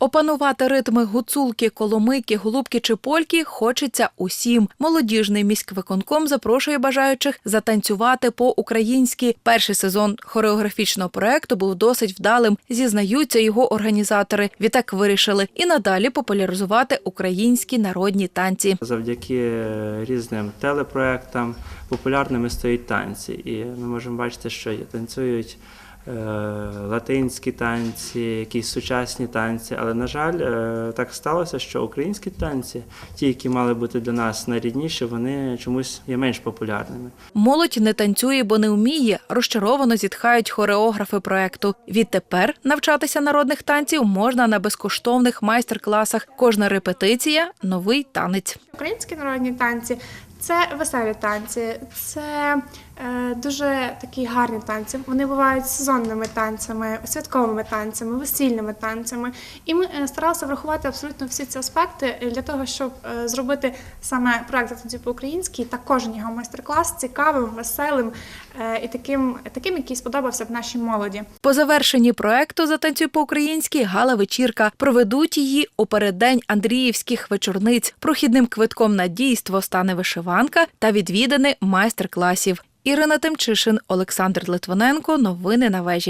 Опанувати ритми гуцулки, коломийки, голубки чи польки хочеться усім. Молодіжний міськвиконком запрошує бажаючих затанцювати по-українськи. Перший сезон хореографічного проекту був досить вдалим. Зізнаються його організатори. Відтак вирішили і надалі популяризувати українські народні танці. Завдяки е, різним телепроектам популярними стають танці. І ми можемо бачити, що танцюють латинські танці, якісь сучасні танці. Але, на жаль, е, так сталося, що українські танці, ті, які мали бути для нас найрідніші, вони чомусь є менш популярними. Молодь не танцює, бо не вміє. Розчаровано зітхають хореографи проекту. Відтепер навчатися народних танців можна на безкоштовних майстер-класах. Кожна репетиція новий танець. Українські народні танці це веселі танці, це е, дуже такі гарні танці. Вони бувають сезонними танцями, святковими танцями, весільними танцями. І ми е, старалися врахувати абсолютно всі ці аспекти для того, щоб е, зробити саме проект «Танці по-українськи та кожен його майстер-клас цікавим, веселим е, і таким, таким, який сподобався б нашій молоді. По завершенні проекту «Затанцюй по-українськи» гала вечірка. Проведуть її у переддень Андріївських вечорниць. Прохідним квитком на дійство стане вишиванка та відвідини майстер-класів. Ірина Тимчишин, Олександр Литвиненко. Новини на вежі.